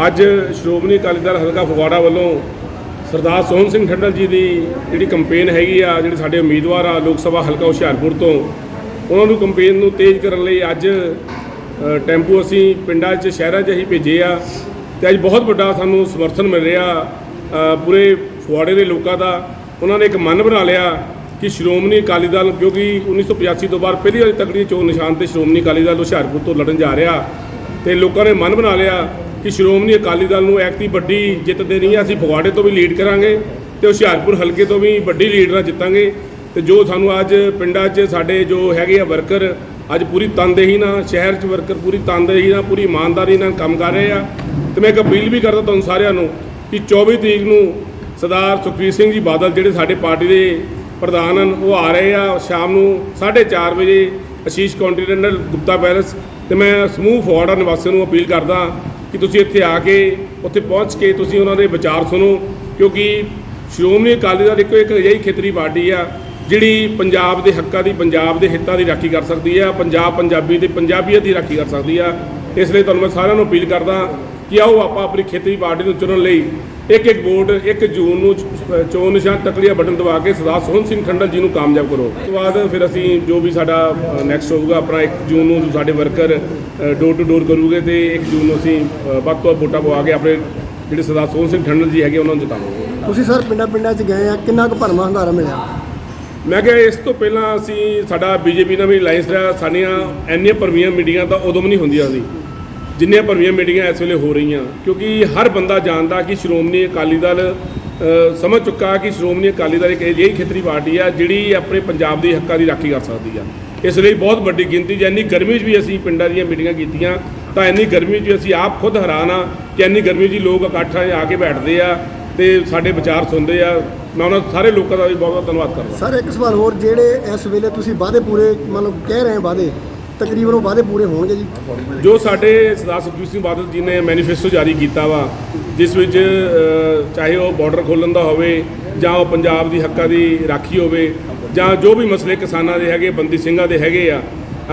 ਅੱਜ ਸ਼੍ਰੋਮਣੀ ਅਕਾਲੀ ਦਲ ਹਲਕਾ ਫਗਵਾੜਾ ਵੱਲੋਂ ਸਰਦਾਰ ਸੋਹਣ ਸਿੰਘ ਠੰਡਲ ਜੀ ਦੀ ਜਿਹੜੀ ਕੰਪੇਨ ਹੈਗੀ ਆ, ਜਿਹੜੇ ਸਾਡੇ ਉਮੀਦਵਾਰ ਆ ਲੋਕ ਸਭਾ ਹਲਕਾ ਹੁਸ਼ਿਆਰਪੁਰ ਤੋਂ, ਉਹਨਾਂ ਨੂੰ ਕੰਪੇਨ ਨੂੰ ਤੇਜ਼ ਕਰਨ ਲਈ ਅੱਜ ਟੈਂਪੂ ਅਸੀਂ ਪਿੰਡਾਂ 'ਚ, ਸ਼ਹਿਰਾਂ 'ਚ ਅਸੀਂ ਭੇਜੇ ਆ ਤੇ ਅੱਜ ਬਹੁਤ ਵੱਡਾ ਸਾਨੂੰ ਸਮਰਥਨ ਮਿਲ ਰਿਹਾ ਪੂਰੇ ਫਗਵਾੜੇ ਦੇ ਲੋਕਾਂ ਦਾ। ਉਹਨਾਂ ਨੇ ਇੱਕ ਮਨ ਬਣਾ ਲਿਆ ਕਿ ਸ਼੍ਰੋਮਣੀ ਅਕਾਲੀ ਦਲ ਕਿਉਂਕਿ 1985 ਤੋਂ ਬਾਅਦ ਪਹਿਲੀ ਵਾਰੀ ਤਕੜੀ ਚੋਣ ਨਿਸ਼ਾਨ ਤੇ ਸ਼੍ਰੋਮਣੀ ਅਕਾਲੀ ਦਲ ਹੁਸ਼ਿਆਰਪੁਰ ਤੋਂ ਲੜਨ ਜਾ ਰਿਹਾ ਤੇ ਲੋਕਾਂ ਨੇ ਮਨ ਬਣਾ ਲਿਆ ਕਿ ਸ਼੍ਰੋਮਣੀ ਅਕਾਲੀ ਦਲ ਨੂੰ ਐਕਤੀ ਵੱਡੀ ਜਿੱਤ ਦੇਣੀ ਹੈ। ਅਸੀਂ ਫਗਵਾੜੇ ਤੋਂ ਵੀ ਲੀਡ ਕਰਾਂਗੇ ਤੇ ਹੁਸ਼ਿਆਰਪੁਰ ਹਲਕੇ ਤੋਂ ਵੀ ਵੱਡੀ ਲੀਡ ਨਾਲ ਜਿੱਤਾਂਗੇ। ਤੇ ਜੋ ਸਾਨੂੰ ਅੱਜ ਪਿੰਡਾਂ 'ਚ ਸਾਡੇ ਜੋ ਹੈਗੇ ਆ ਵਰਕਰ ਅੱਜ ਪੂਰੀ ਤਨਦੇਹੀ ਨਾਲ, ਸ਼ਹਿਰ 'ਚ ਵਰਕਰ ਪੂਰੀ ਤਨਦੇਹੀ ਨਾਲ, ਪੂਰੀ ਇਮਾਨਦਾਰੀ ਨਾਲ ਕੰਮ ਕਰ ਰਹੇ ਆ। ਤੇ ਮੈਂ ਇੱਕ ਅਪੀਲ ਵੀ ਕਰਦਾ ਤੁਹਾਨੂੰ ਸਾਰਿਆਂ ਨੂੰ ਕਿ 24 ਤਰੀਕ ਨੂੰ ਸਰਦਾਰ ਸੁਖਬੀਰ ਸਿੰਘ ਜੀ ਬਾਦਲ ਜਿਹੜੇ ਸਾਡੇ ਪਾਰਟੀ ਦੇ ਪ੍ਰਧਾਨ ਹਨ, ਉਹ ਆ ਰਹੇ ਆ ਸ਼ਾਮ ਨੂੰ 4:30 ਵਜੇ ਅਸ਼ੀਸ਼ ਕੰਟੀਨੈਂਟਲ ਗੁਪਤਾ ਪੈਲਸ। ਤੇ ਮੈਂ ਸਮੂਹ ਫਗਵਾੜਾ ਨਿਵਾਸੀਆਂ ਨੂੰ ਅਪੀਲ ਕਰਦਾ ਕਿ ਤੁਸੀਂ ਇੱਥੇ ਆ ਕੇ ਉੱਥੇ ਪਹੁੰਚ ਕੇ ਤੁਸੀਂ ਉਹਨਾਂ ਦੇ ਵਿਚਾਰ ਸੁਣੋ, ਕਿਉਂਕਿ ਸ਼੍ਰੋਮਣੀ ਅਕਾਲੀ ਦਲ ਇੱਕੋ ਇੱਕ ਅਜਿਹੀ ਖੇਤਰੀ ਪਾਰਟੀ ਆ, ਜਿਹੜੀ ਪੰਜਾਬ ਦੇ ਹੱਕਾਂ ਦੀ, ਪੰਜਾਬ ਦੇ ਹਿੱਤਾਂ ਦੀ ਰਾਖੀ ਕਰ ਸਕਦੀ ਆ, ਪੰਜਾਬ ਪੰਜਾਬੀ ਤੇ ਪੰਜਾਬੀਅਤ ਦੀ ਰਾਖੀ ਕਰ ਸਕਦੀ ਆ। ਇਸ ਲਈ ਤੁਹਾਨੂੰ ਮੈਂ ਸਾਰਿਆਂ ਨੂੰ ਅਪੀਲ ਕਰਦਾ ਕਿ ਆਓ ਆਪਾਂ ਆਪਣੀ ਖੇਤਰੀ ਪਾਰਟੀ ਨੂੰ ਚੁਣਨ ਲਈ ਇੱਕ ਇੱਕ ਵੋਟ 1 ਜੂਨ ਨੂੰ ਚੋਣ ਨਿਸ਼ਾਨ ਤਕੜੀਆ ਬਟਨ ਦਬਾ ਕੇ ਸਰਦਾਰ ਸੋਹਣ ਸਿੰਘ ਠੰਡਲ ਜੀ ਨੂੰ ਕਾਮਯਾਬ ਕਰੋ। ਉਸ ਤੋਂ ਬਾਅਦ ਫਿਰ ਅਸੀਂ ਜੋ ਵੀ ਸਾਡਾ ਨੈਕਸਟ ਹੋਊਗਾ ਆਪਣਾ 1 ਜੂਨ ਨੂੰ ਸਾਡੇ ਵਰਕਰ ਡੋਰ ਟੂ ਡੋਰ ਕਰੂਗੇ ਤੇ 1 ਜੂਨ ਨੂੰ ਅਸੀਂ ਵੱਧ ਤੋਂ ਵੱਧ ਵੋਟਾਂ ਪਵਾ ਕੇ ਆਪਣੇ ਜਿਹੜੇ ਸਰਦਾਰ ਸੋਹਣ ਸਿੰਘ ਠੰਡਲ ਜੀ ਹੈਗੇ ਉਹਨਾਂ ਨੂੰ ਜਿਤਾਵਾਂਗੇ। ਤੁਸੀਂ ਸਰ ਪਿੰਡਾਂ ਪਿੰਡਾਂ 'ਚ ਗਏ ਆ ਕਿੰਨਾ ਕੁ ਭਰਵਾਂ ਹੰਗਾਰਾ ਮਿਲਿਆ? ਮੈਂ ਕਿਹਾ ਇਸ ਤੋਂ ਪਹਿਲਾਂ ਅਸੀਂ ਸਾਡਾ ਬੀਜੇਪੀ ਨਾਲ ਵੀ ਅਲਾਈਅੰਸ ਰਿਹਾ ਸਾਡੀਆਂ ਇੰਨੀਆਂ ਭਰਵੀਆਂ ਮੀਟਿੰਗਾਂ ਤਾਂ ਉਦੋਂ ਵੀ ਨਹੀਂ ਹੁੰਦੀਆਂ ਸੀ। ਜਿੰਨੀਆਂ ਭਰਵੀਆਂ ਮੀਟਿੰਗਾਂ ਇਸ ਵੇਲੇ ਹੋ ਰਹੀਆਂ, ਕਿਉਂਕਿ ਹਰ ਬੰਦਾ ਜਾਣਦਾ ਕਿ ਸ਼੍ਰੋਮਣੀ ਅਕਾਲੀ ਦਲ ਸਮਝ ਚੁੱਕਾ ਕਿ ਸ਼੍ਰੋਮਣੀ ਅਕਾਲੀ ਦਲ ਇੱਕ ਅਜਿਹੀ ਖੇਤਰੀ ਪਾਰਟੀ ਆ ਜਿਹੜੀ ਆਪਣੇ ਪੰਜਾਬ ਦੇ ਹੱਕਾਂ ਦੀ ਰਾਖੀ ਕਰ ਸਕਦੀ ਆ। ਇਸ ਲਈ ਬਹੁਤ ਵੱਡੀ ਗਿਣਤੀ 'ਚ ਇੰਨੀ ਗਰਮੀ 'ਚ ਵੀ ਅਸੀਂ ਪਿੰਡਾਂ ਦੀਆਂ ਮੀਟਿੰਗਾਂ ਕੀਤੀਆਂ, ਤਾਂ ਇੰਨੀ ਗਰਮੀ 'ਚ ਅਸੀਂ ਆਪ ਖੁਦ ਹੈਰਾਨ ਆ ਕਿ ਇੰਨੀ ਗਰਮੀ 'ਚ ਲੋਕ ਇਕੱਠਾਂ ਆ ਕੇ ਬੈਠਦੇ ਆ ਤੇ ਸਾਡੇ ਵਿਚਾਰ ਸੁਣਦੇ ਆ। ਮੈਂ ਉਹਨਾਂ ਸਾਰੇ ਲੋਕਾਂ ਦਾ ਵੀ ਬਹੁਤ ਬਹੁਤ ਧੰਨਵਾਦ ਕਰਦਾ। ਸਰ, ਇੱਕ ਸਵਾਲ ਹੋਰ, ਜਿਹੜੇ ਇਸ ਵੇਲੇ ਤੁਸੀਂ ਵਾਅਦੇ ਪੂਰੇ ਮਤਲਬ ਕਹਿ ਰਹੇ ਆ ਵਾਅਦੇ ਤਕਰੀਬਨ ਉਹ ਵਾਅਦੇ ਪੂਰੇ ਹੋਣਗੇ ਜੀ। ਜੋ ਸਾਡੇ ਸਰਦਾਰ ਸੁਖਬੀਰ ਸਿੰਘ ਬਾਦਲ ਜੀ ਨੇ ਮੈਨੀਫੈਸਟੋ ਜਾਰੀ ਕੀਤਾ ਵਾ ਜਿਸ ਵਿੱਚ ਅ, ਚਾਹੇ ਉਹ ਬਾਰਡਰ ਖੋਲ੍ਹਣ ਦਾ ਹੋਵੇ ਜਾਂ ਉਹ ਪੰਜਾਬ ਦੀ ਹੱਕਾਂ ਦੀ ਰਾਖੀ ਹੋਵੇ ਜਾਂ ਜੋ ਵੀ ਮਸਲੇ ਕਿਸਾਨਾਂ ਦੇ ਹੈਗੇ ਬੰਦੀ ਸਿੰਘਾਂ ਦੇ ਹੈਗੇ ਆ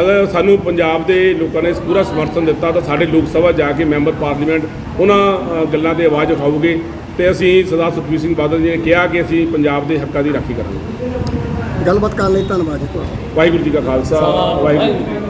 ਅਗਰ ਸਾਨੂੰ ਪੰਜਾਬ ਦੇ ਲੋਕਾਂ ਨੇ ਪੂਰਾ ਸਮਰਥਨ ਦਿੱਤਾ ਤਾਂ ਸਾਡੇ ਲੋਕ ਸਭਾ ਜਾ ਕੇ ਮੈਂਬਰ ਪਾਰਲੀਮੈਂਟ ਉਹਨਾਂ ਅ, ਗੱਲਾਂ ਤੇ ਆਵਾਜ਼ ਉਠਾਉਗੇ ਤੇ ਅਸੀਂ ਸਰਦਾਰ ਸੁਖਬੀਰ ਸਿੰਘ ਬਾਦਲ ਜੀ ਨੇ ਕਿਹਾ ਕਿ ਅਸੀਂ ਪੰਜਾਬ ਦੇ ਹੱਕਾਂ ਦੀ ਰਾਖੀ ਕਰਾਂਗੇ। ਗੱਲਬਾਤ ਕਰਨ ਲਈ ਧੰਨਵਾਦ ਜੀ ਤੁਹਾਡਾ। ਵਾਹਿਗੁਰੂ ਜੀ ਕਾ ਖਾਲਸਾ ਵਾਹਿਗੁਰੂ ਜੀ ਕੀ ਫਤਿਹ।